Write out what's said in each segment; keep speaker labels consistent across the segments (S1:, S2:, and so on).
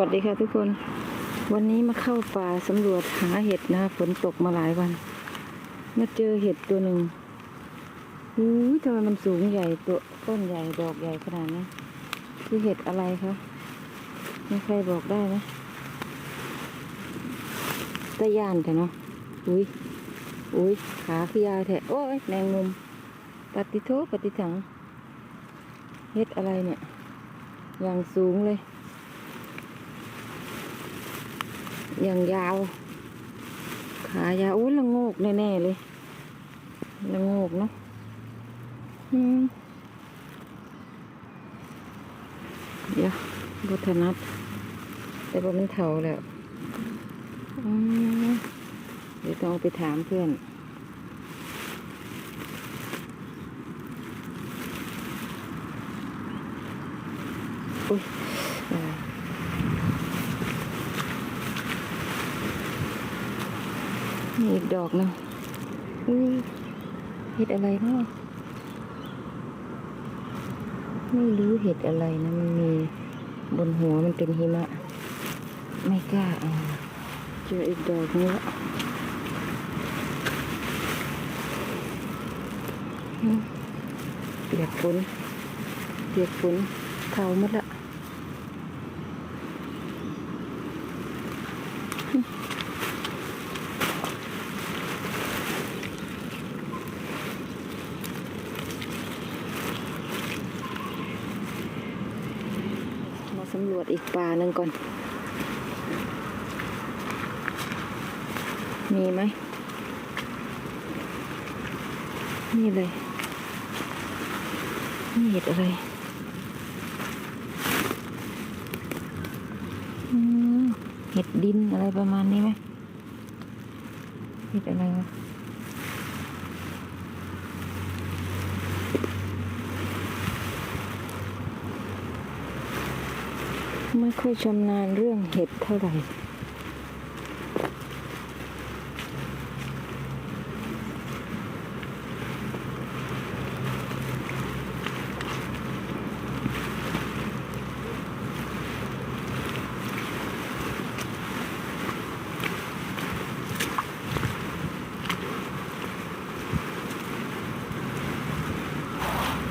S1: วัสดีค่ะทุกคน วันนี้มาเข้าป่าสำรวจหาเห็ดนะคะฝนตกมาหลายวัน มาเจอเห็ดตัวหนึ่งอู้ทำไมมันสูงใหญ่ตัวต้นใหญ่ดอกใหญ่ขนาดนี้คือเห็ดอะไรคะมีใครบอกได้ไหมตะยานแต่เนาะอุ้ยอุ้ยขาคือยาแท้โอ้ยแมงมุมปฏิโทปฏิถัง เห็ดอะไรเนี่ย อย่างสูงเลย อย่างยาว ขายาวอุ้ยละโงกแน่ๆเลยละโงกเนาะอืมเดี๋ยวบุทนัดแต่ว่ามันเถาแล้วอืเดี๋ยวต้องไปถามเพื่อนอุ้ย อะไรนี่อีกดอกหนึงอุ้ยเห็ดอะไรเนาะไม่รู้เห็ดอะไรนะมันมีบนหัวมันเป็นหิมะ ไม่กล้าเจออีกดอกนึงละเปียกฝนเปียกฝนเทาหมดละ สำรวจอีกป่าหนึ่งก่อน มีไหม นี่เลย นี่เห็ดอะไรเห็ดดินอะไรประมาณนี้ไหมเห็ดอะไรวะ ไม่ค่อยชำนาญเรื่องเห็ดเท่าไหร่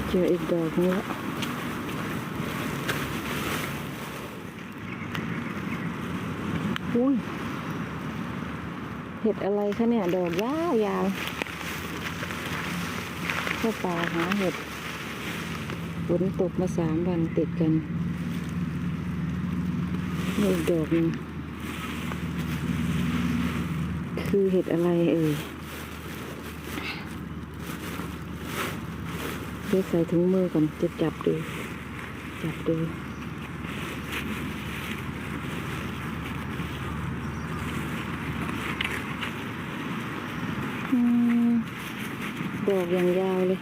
S1: เจออีกดอกนึงละ อุ้ยเห็ดอะไรคะเนี่ยดอกยาวยาวเข้าป่าหาเห็ดฝนตกมาสามวันติดกันนี่อีกดอกนึงคือเห็ดอะไรเอ่ยเดี๋ยวใส่ถุงมือก่อนจะจับดู จับดู ดอกอย่างยาวเลย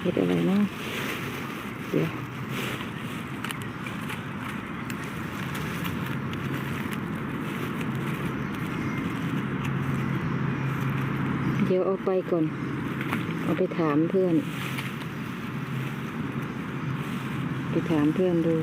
S1: เห็ดอะไรเนาะเดี๋ยวเดี๋ยวเอาไปก่อน เอาไปถามเพื่อน ไปถามเพื่อนดู